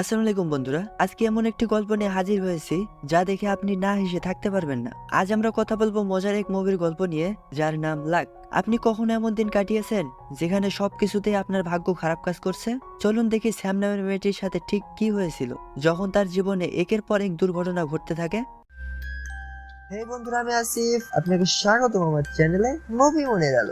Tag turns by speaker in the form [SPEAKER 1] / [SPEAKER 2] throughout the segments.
[SPEAKER 1] আসসালামু আলাইকুম বন্ধুরা, আজকে এমন একটি গল্প নিয়ে হাজির হয়েছি যা দেখে আপনি না হেসে থাকতে পারবেন না। আজ আমরা কথা বলব মজার এক মুভির গল্প নিয়ে, যার নাম লাক। আপনি কখনো এমন দিন কাটিয়েছেন যেখানে সবকিছুতেই আপনার ভাগ্য খারাপ কাজ করছে? চলুন দেখি স্যাম নামের মেয়েটির সাথে ঠিক কি হয়েছিল, যখন তার জীবনে একের পর এক দুর্ঘটনা ঘটতে থাকে।
[SPEAKER 2] হে বন্ধুরা, আমি আসিফ। আপনাকে স্বাগত আমার চ্যানেলে মুভি মনে গেল।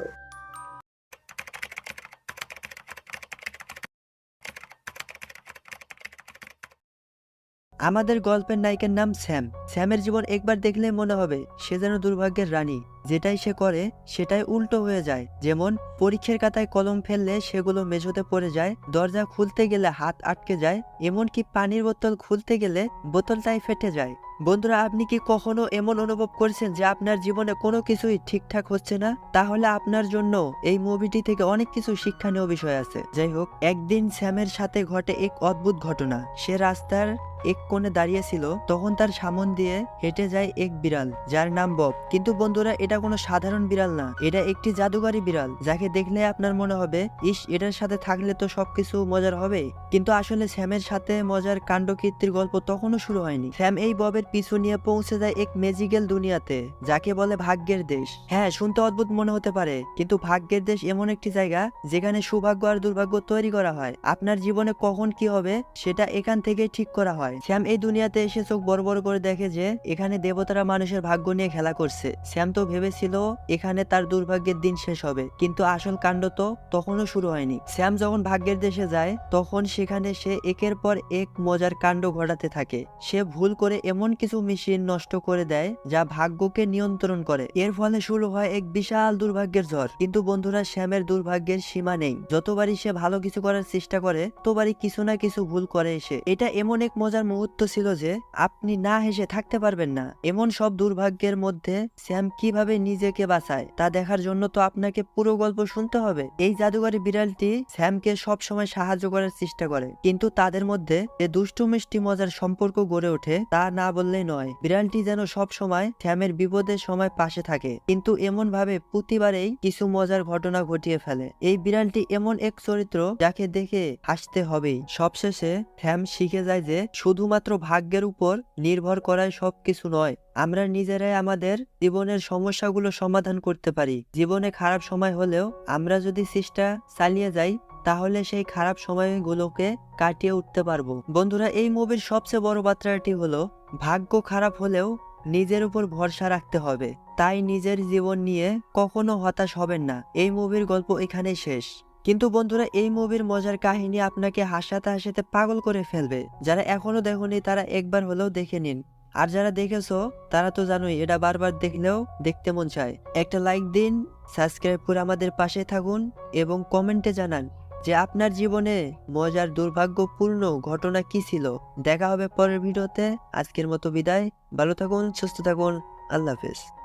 [SPEAKER 1] আমাদের গল্পের নায়িকার নাম শ্যাম শ্যামের জীবন একবার দেখলে মনে হবে সে যেন দুর্ভাগ্যের রানী। যেটাই সে করে, সেটাই উল্টো হয়ে যায়। যেমন, পরীক্ষার খাতায় কলম ফেললে সেগুলো মেঝোতে পড়ে যায়, দরজা খুলতে গেলে হাত আটকে যায়, এমনকি পানির বোতল খুলতে গেলে বোতলটাই ফেটে যায়। বন্ধুরা, আপনি কি কখনো এমন অনুভব করছেন যে আপনার জীবনে কোনো কিছুই ঠিকঠাক হচ্ছে না? তাহলে আপনার জন্য এই মুভিটি থেকে অনেক কিছু শিক্ষণীয় বিষয় আছে। যাই হোক, একদিন স্যামের সাথে ঘটে এক অদ্ভুত ঘটনা। সে রাস্তার এক কোণে দাঁড়িয়েছিল তখন তার সামন দিয়ে হেঁটে যায় এক বিড়াল, যার নাম বব। কিন্তু বন্ধুরা এটা কোনো সাধারণ বিড়াল না। এটা একটি জাদুকারী বিড়াল, যাকে দেখলে আপনার মনে হবে, ইস, এটার সাথে থাকলে তো সবকিছু মজার হবে। কিন্তু আসলে স্যামের সাথে মজার কাণ্ডকীর্তির গল্প তখনও শুরু হয়নি। স্যাম এই ববের পিছু নিয়ে পৌঁছে যায় এক ম্যাজিক্যাল দুনিয়াতে, যাকে বলে ভাগ্যের দেশ। হ্যাঁ শুনতে অদ্ভুত মনে হতে পারে, কিন্তু ভাগ্যের দেশ এমন একটি জায়গা, যেখানে সৌভাগ্য আর দুর্ভাগ্য তৈরি করা হয়। আপনার জীবনে কখন কি হবে, সেটা এখান থেকে ঠিক করা হয়। শ্যাম এই দুনিয়াতে এসে চোখ বড় বড় করে দেখে যে, এখানে দেবতারা মানুষের ভাগ্য নিয়ে খেলা করছে। শ্যাম তো ভেবেছিল, এখানে তার দুর্ভাগ্যের দিন শেষ হবে। কিন্তু আসল কাণ্ড তো তখনও শুরু হয়নি। শ্যাম যখন ভাগ্যের দেশে যায়, তখন সেখানে সে একের পর এক মজার কাণ্ড ঘটাতে থাকে। সে ভুল করে এমন কিছু মেশিন নষ্ট করে দেয়, যা ভাগ্যকে নিয়ন্ত্রণ করে। এর ফলে শুরু হয় এক বিশাল দুর্ভাগ্যের ঝড়। কিন্তু বন্ধুরা শ্যামের দুর্ভাগ্যের সীমা নেই। যতবারই সে ভালো কিছু করার চেষ্টা করে, ততবারই কিছু না কিছু ভুল করে এসে। এটা এমন এক মজার মুহূর্ত ছিল যে, আপনি না হেসে থাকতে পারবেন না। এমন সব দুর্ভাগ্যের মধ্যে শ্যাম কীভাবে নিজেকে বাঁচায়, তা দেখার জন্য তো আপনাকে পুরো গল্প শুনতে হবে। এই জাদুঘরে বিড়ালটি স্যামকে সব সময় সাহায্য করার চেষ্টা করে, কিন্তু তাদের মধ্যে যে দুষ্টু মিষ্টি মজার সম্পর্ক গড়ে ওঠে, তা না বললেই নয়। বিড়ালটি যেন সব সময় শ্যামের বিপদের সময় পাশে থাকে, কিন্তু এমন ভাবে প্রতিবারেই কিছু মজার ঘটনা ঘটিয়ে ফেলে। এই বিড়ালটি এমন এক চরিত্র যাকে দেখে হাসতে হবেই। সবশেষে শ্যাম শিখে যায় যে শুধুমাত্র ভাগ্যের উপর নির্ভর করাই সবকিছু নয়, আমরা নিজেরাই আমাদের জীবনের সমস্যাগুলো সমাধান করতে পারি। জীবনে খারাপ সময় হলেও আমরা যদি চেষ্টা চালিয়ে যাই, তাহলে সেই খারাপ সময়গুলোকে কাটিয়ে উঠতে পারব। বন্ধুরা, এই মুভির সবচেয়ে বড় বার্তাটি হলো, ভাগ্য খারাপ হলেও নিজের উপর ভরসা রাখতে হবে। তাই নিজের জীবন নিয়ে কখনো হতাশ হবেন না। এই মুভির গল্প এখানেই শেষ। কিন্তু বন্ধুরা, এই মুভির মজার কাহিনী আপনাকে হাসাতে হাসাতে পাগল করে ফেলবে। যারা এখনও দেখেনি, তারা একবার হলেও দেখে নিন। আর যারা দেখেছ, তারা তো জানোই, এটা বারবার দেখলেও দেখতে মন চায়। একটা লাইক দিন সাবস্ক্রাইব করে আমাদের পাশে থাকুন এবং কমেন্টে জানান যে আপনার জীবনে মজার, দুর্ভাগ্যপূর্ণ ঘটনা কি ছিল। দেখা হবে পরের ভিডিওতে। আজকের মতো বিদায়। ভালো থাকুন, সুস্থ থাকুন। আল্লাহ হাফেজ।